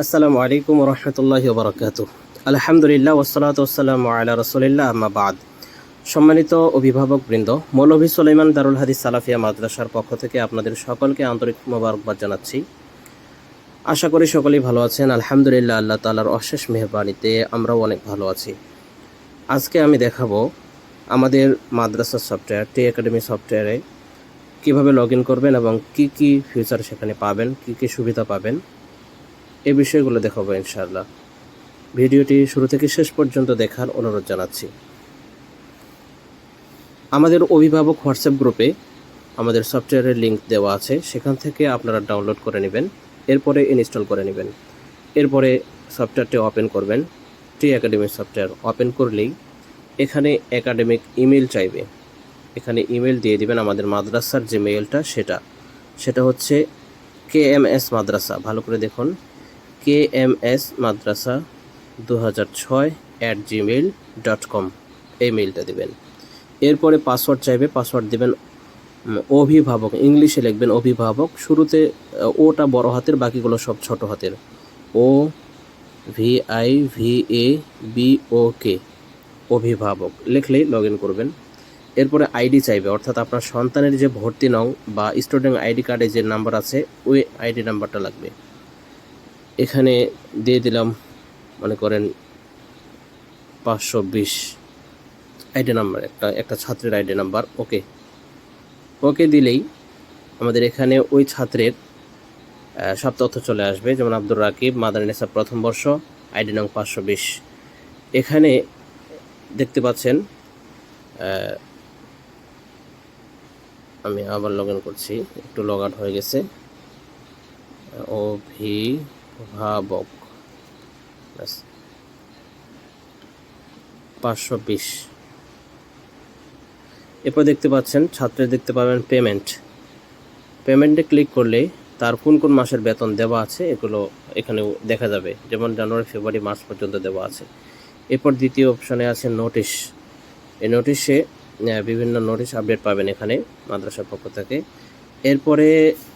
আসসালামু আলাইকুম রহমতুল্লাহি বরকাত আলহামদুলিল্লাহ ওসলাত ওসালাম আল্লাহ রসুলিল্লাহ আহমাবাদ সম্মানিত অভিভাবক বৃন্দ মৌলভী সুলাইমান দারুল হাদিস সালাফিয়া মাদ্রাসার পক্ষ থেকে আপনাদের সকলকে আন্তরিক মোবারকবাদ জানাচ্ছি। আশা করি সকলেই ভালো আছেন। আলহামদুলিল্লাহ, আল্লাহ তালার অশেষ মেহরবানিতে আমরাও অনেক ভালো আছি। আজকে আমি দেখাবো আমাদের মাদ্রাসার সফটওয়্যার, টি একাডেমি সফটওয়্যারে কীভাবে লগ ইন করবেন এবং কি কি ফিউচার সেখানে পাবেন, কি কি সুবিধা পাবেন। এই বিষয়গুলো দেখাবো ইনশাআল্লাহ। ভিডিওটি শুরু থেকে শেষ পর্যন্ত দেখার অনুরোধ জানাচ্ছি। আমাদের অভিভাবক হোয়াটসঅ্যাপ গ্রুপে আমাদের সফটওয়্যারের লিংক দেওয়া আছে, সেখান থেকে আপনারা ডাউনলোড করে নেবেন, এরপরে ইনস্টল করে নেবেন। এরপরে সফটওয়্যারটি ওপেন করবেন, টি একাডেমিক সফটওয়্যার ওপেন করলেই এখানে একাডেমিক ইমেল চাইবে। এখানে ইমেল দিয়ে দিবেন আমাদের মাদ্রাসার যে মেইলটা, সেটা। সেটা হচ্ছে কে এম এস মাদ্রাসা, ভালো করে দেখুন। কে এম এস মাদ্রাসা দু হাজার ছয় অ্যাট জিমেইল ডট কম এই মেইলটা দেবেন। এরপরে পাসওয়ার্ড চাইবে পাসওয়ার্ড দেবেন অভিভাবক, ইংলিশে লিখবেন অভিভাবক। শুরুতে ওটা বড় হাতের, বাকিগুলো সব ছোট হাতের। O, V, I, V, A, B, O, K, অভিভাবক। লিখলেই লগ ইন করবেন। এরপরে আইডি চাইবে, অর্থাৎ আপনার সন্তানের যে ভর্তি নং বা স্টুডেন্ট আইডি কার্ডে যে নাম্বার আছে, ওই আইডি নাম্বারটা লাগবে। এখানে দিয়ে দিলাম, মনে করেন, পাঁচশো বিশ আইডি নাম্বার, একটা একটা ছাত্রের আইডি নাম্বার, ওকে। ওকে দিলেই আমাদের এখানে ওই ছাত্রের সব তথ্য চলে আসবে, যেমন আব্দুর রাকিব মাদারিনেসা প্রথম বর্ষ, আইডি নং পাঁচশো বিশ। এখানে দেখতে পাচ্ছেন আমি আবার লগ ইন করছি, একটু লগ আউট হয়ে গেছে। অভিভাবক ব্যাস। পাঁচশো বিশ। এরপর দেখতে পাচ্ছেন, ছাত্রের দেখতে পাবেন পেমেন্ট পেমেন্টে ক্লিক করলে তার কোন কোন মাসের বেতন দেওয়া আছে, এগুলো এখানেও দেখা যাবে। যেমন জানুয়ারি ফেব্রুয়ারি মার্চ পর্যন্ত দেওয়া আছে। এরপর দ্বিতীয় অপশানে আছে নোটিশ এই নোটিশে বিভিন্ন নোটিশ আপডেট পাবেন এখানে মাদ্রাসার পক্ষ থেকে। এরপরে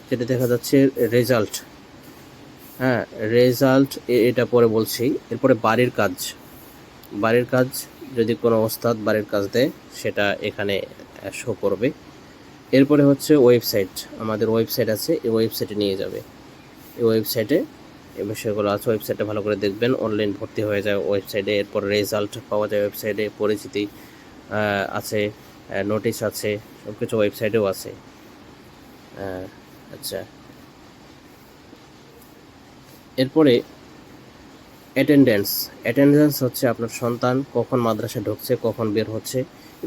যেটা দেখা যাচ্ছে রেজাল্ট হ্যাঁ রেজাল্ট এটা পরে বলছি। এরপরে বাড়ির কাজ। বাড়ির কাজ যদি কোনো ওস্তাদ বাড়ির কাজ দেয়, সেটা এখানে শো করবে। এরপরে হচ্ছে ওয়েবসাইট আমাদের ওয়েবসাইট আছে, এই ওয়েবসাইটে নিয়ে যাবে। এই ওয়েবসাইটে এই বিষয়গুলো আছে ওয়েবসাইটে ভালো করে দেখবেন। অনলাইন ভর্তি হয়ে যায় ওয়েবসাইটে এরপর রেজাল্ট পাওয়া যায় ওয়েবসাইটে পরিচিতি আছে নোটিশ আছে সব কিছু ওয়েবসাইটেও আছে। আচ্ছা। এরপরে অ্যাটেন্ডেন্স অ্যাটেন্ডেন্স হচ্ছে আপনার সন্তান কখন মাদ্রাসায় ঢুকছে, কখন বের হচ্ছে।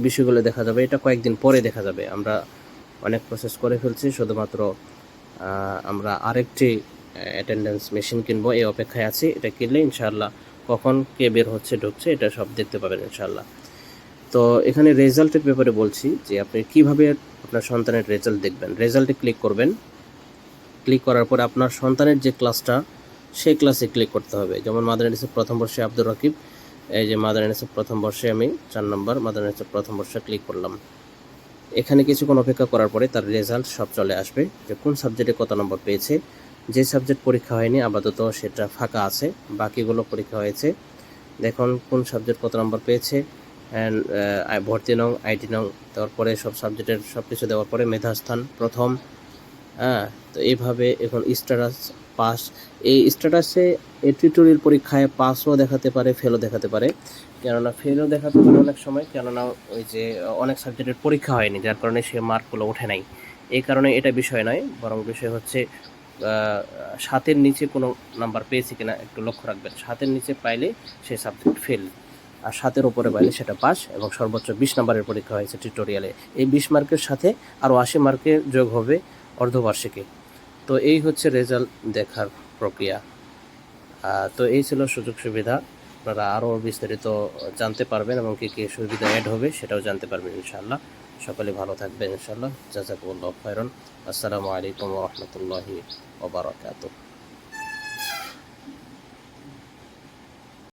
বিষয়গুলো দেখা যাবে। এটা কয়েকদিন পরে দেখা যাবে। আমরা অনেক প্রসেস করে ফেলছি। শুধুমাত্র আমরা আরেকটি অ্যাটেন্ডেন্স মেশিন কিনবো। এই অপেক্ষায় আছি। এটা কিনলে ইনশাআল্লাহ কখন কে বের হচ্ছে, ঢুকছে, এটা সব দেখতে পাবেন ইনশাআল্লাহ। তো এখানে রেজাল্টের ব্যাপারে বলছি যে আপনি কীভাবে আপনার সন্তানের রেজাল্ট দেখবেন। রেজাল্টে ক্লিক করবেন। ক্লিক করার পর আপনার সন্তানের যে ক্লাসটা সেই ক্লাসে ক্লিক করতে হবে। যেমন মাদারানিসের প্রথম বর্ষে আব্দুর রকিব এই যে মাদারানিসের প্রথম বর্ষে আমি চার নম্বর মাদারানিসের প্রথম বর্ষে ক্লিক করলাম। এখানে কিছুক্ষণ অপেক্ষা করার পরে তার রেজাল্ট সব চলে আসবে যে কোন সাবজেক্টে কত নম্বর পেয়েছে। যে সাবজেক্ট পরীক্ষা হয়নি, আপাতত সেটা ফাঁকা আছে, বাকিগুলো পরীক্ষা হয়েছে। দেখুন কোন সাবজেক্ট কত নম্বর পেয়েছে ভর্তি নং আইটি নং দেওয়ার পরে সব সাবজেক্টের সব কিছু দেওয়ার পরে মেধাস্থান প্রথম। হ্যাঁ তো এইভাবে এখন স্ট্যাটাস পাস এই স্ট্যাটাসে এই টিউটোরিয়াল পরীক্ষায় পাসও দেখাতে পারে ফেলও দেখাতে পারে। কেননা ফেলও দেখাতে পারে অনেক সময়, কেননা ওই যে অনেক সাবজেক্টের পরীক্ষা হয়নি, যার কারণে সে মার্কগুলো ওঠে নাই। এই কারণে এটা বিষয় নয়, বরং বিষয় হচ্ছে সাতের নিচে কোনো নাম্বার পেয়েছে কিনা একটু লক্ষ্য রাখবেন। সাতের নিচে পাইলে সে সাবজেক্ট ফেল আর সাতের উপরে পাইলে সেটা পাস এবং সর্বোচ্চ বিশ নম্বরের পরীক্ষা হয়েছে টিউটোরিয়ালে এই বিশ মার্কের সাথে আরও আশি মার্কের যোগ হবে অর্ধবার্ষিকী। তো এই হচ্ছে রেজাল্ট দেখার প্রক্রিয়া। তো এই ছিল সুযোগ সুবিধা। আপনারা আরও বিস্তারিত জানতে পারবেন এবং কী কী সুবিধা অ্যাড হবে সেটাও জানতে পারবেন ইনশাআল্লাহ। সকলে ভালো থাকবেন ইনশাআল্লাহ। জাজাকুল্লাহ খৈরন আসসালামু আলাইকুম রহমতুল্লাহি ওবরাকাতুহ